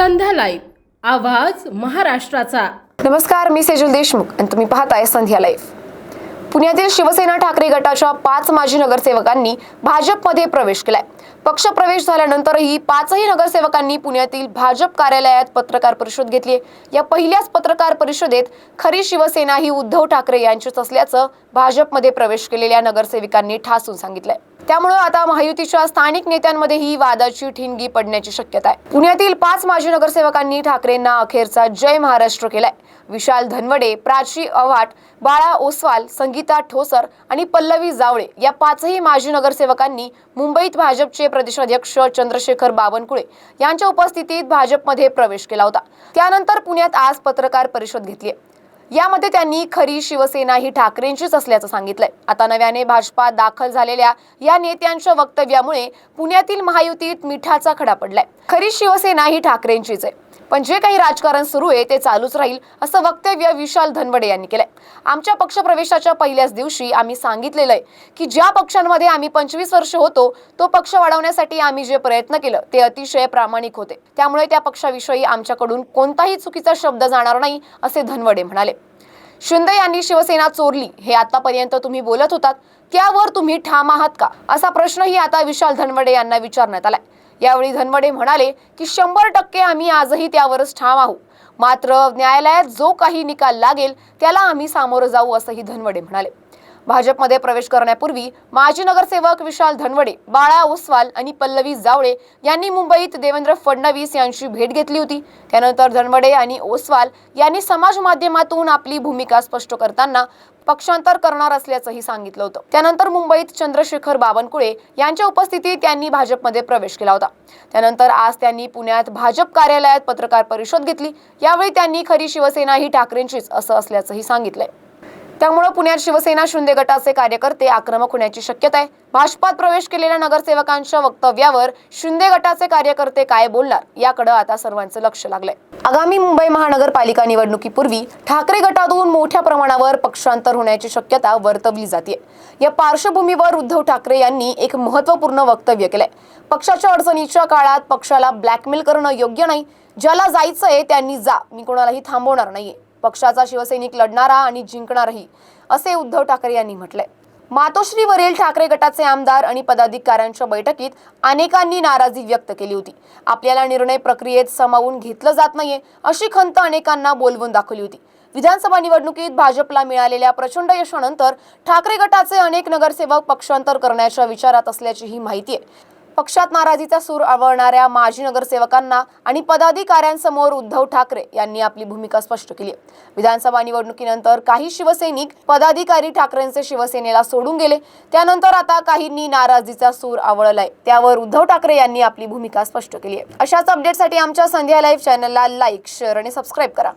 Live आवाज महाराष्ट्राचा. नमस्कार मी सेजल देशमुख आणि तुम्ही पाहताय संध्या लाईव्ह पुण्यातील शिवसेना ठाकरे गटाच्या पाच माजी नगरसेवकांनी भाजपमध्ये प्रवेश केलाय. पक्ष प्रवेश झाल्यानंतरही पाचही नगरसेवकांनी पुण्यातील भाजप कार्यालयात पत्रकार परिषद घेतली या पहिल्याच पत्रकार परिषदेत खरी शिवसेना ही उद्धव ठाकरे यांचीच असल्याचं भाजपमध्ये प्रवेश केलेल्या नगरसेविकांनी ठासून सांगितलंय. त्यामुळे आता महायुतीच्या स्थानिक नेत्यांमध्ये ही वादाची ठिणगी पडण्याची शक्यता आहे. पुण्यातील पाच माजी नगरसेवकांनी ठाकरेंना अखेरचा जय महाराष्ट्र केलाय. विशाल धनवडे प्राची अव्हाट बाळा ओसवाल संगीता ठोसर आणि पल्लवी जावळे या पाचही माजी नगरसेवकांनी मुंबईत भाजपचे प्रदेशाध्यक्ष चंद्रशेखर बावनकुळे यांच्या उपस्थितीत भाजपमध्ये प्रवेश केला होता. त्यानंतर पुण्यात आज पत्रकार परिषद घेतली यामध्ये त्यांनी खरी शिवसेना ही ठाकरेंचीच असल्याचं सांगितलंय. आता नव्याने भाजपात दाखल झालेल्या या नेत्यांच्या वक्तव्यामुळे पुण्यातील महायुतीत मिठाचा खडा पडलाय. खरी शिवसेना ही ठाकरेंचीच आहे. पण जे काही राजकारण सुरू आहे ते चालूच राहील असं वक्तव्य विशाल धनवडे यांनी केलंय. आमच्या पक्षप्रवेशाच्या पहिल्याच दिवशी आम्ही सांगितलेलं आहे की ज्या पक्षांमध्ये आम्ही पंचवीस वर्ष होतो तो पक्ष वाढवण्यासाठी आम्ही जे प्रयत्न केलं ते अतिशय प्रामाणिक होते. त्यामुळे त्या पक्षाविषयी आमच्याकडून कोणताही चुकीचा शब्द जाणार नाही असे धनवडे म्हणाले. शिंदे यांनी शिवसेना चोरली. हे आतापर्यंत तुम्ही बोलत होतात. त्यावर तुम्ही ठाम आहात का? असा प्रश्नही आता विशाल धनवडे यांना विचारण्यात आलाय. यावेळी धनवडे म्हणाले की शंभर टक्के आम्ही आजही त्यावरच ठाम आहोत. मात्र न्यायालयात जो काही निकाल लागेल त्याला आम्ही सामोरं जाऊ असंही धनवडे म्हणाले. भाजपमध्ये प्रवेश करण्यापूर्वी माजी नगरसेवक विशाल धनवडे बाळा ओसवाल आणि पल्लवी जावळे यांनी मुंबईत देवेंद्र फडणवीस यांची भेट घेतली होती. त्यानंतर धनवडे आणि ओसवाल यांनी समाज माध्यमातून आपली भूमिका स्पष्ट करताना पक्षांतर करणार असल्याचंही सांगितलं होतं. त्यानंतर मुंबईत चंद्रशेखर बावनकुळे यांच्या उपस्थितीत त्यांनी भाजपमध्ये प्रवेश केला होता. त्यानंतर आज त्यांनी पुण्यात भाजप कार्यालयात पत्रकार परिषद घेतली. यावेळी त्यांनी खरी शिवसेना ही ठाकरेंचीच असं असल्याचंही सांगितलंय. त्यामुळे पुण्यात शिवसेना शिंदे गटाचे कार्यकर्ते आक्रमक होण्याची शक्यता आहे. भाजपात प्रवेश केलेल्या नगरसेवकांच्या वक्तव्यावर शिंदे गटाचे कार्यकर्ते काय बोलणार याकडे आता सर्वांचं लक्ष लागलंय. आगामी मुंबई महानगरपालिका निवडणुकीपूर्वी ठाकरे गटातून मोठ्या प्रमाणावर पक्षांतर होण्याची शक्यता वर्तवली जाते या पार्श्वभूमीवर उद्धव ठाकरे यांनी एक महत्त्वपूर्ण वक्तव्य केलंय. पक्षाच्या अडचणीच्या काळात पक्षाला ब्लॅकमेल करणं योग्य नाही. ज्याला जायचंय त्यांनी जा मी कोणालाही थांबवणार नाहीये. पक्षाचा शिवसैनिक लढणारा आणि जिंकणारही असे उद्धव ठाकरे यांनी म्हटले मातोश्रीवरील ठाकरे गटाचे आमदार आणि पदाधिकाऱ्यांच्या बैठकीत अनेकांनी नाराजी व्यक्त केली होती. आपल्याला निर्णय प्रक्रियेत सामावून घेतलं जात नाहीये अशी खंत अनेकांना बोलवून दाखवली होती. विधानसभा निवडणुकीत भाजपला मिळालेल्या प्रचंड यशानंतर ठाकरे गटाचे अनेक नगरसेवक पक्षांतर करण्याच्या विचारात असल्याची ही माहिती आहे. पक्षात नाराजीचा सूर आवळणाऱ्या माजी नगरसेवकांना आणि पदाधिकाऱ्यांसमोर उद्धव ठाकरे यांनी आपली भूमिका स्पष्ट केली विधानसभा निवडणुकीनंतर काही शिवसैनिक पदाधिकारी ठाकरेंचे शिवसेनेला सोडून गेले. त्यानंतर आता काहींनी नाराजीचा सूर आवळलाय. त्यावर उद्धव ठाकरे यांनी आपली भूमिका स्पष्ट केली आहे. अशाच अपडेटसाठी आमच्या संध्या लाईव्ह चॅनलला लाईक शेअर आणि सबस्क्राईब करा.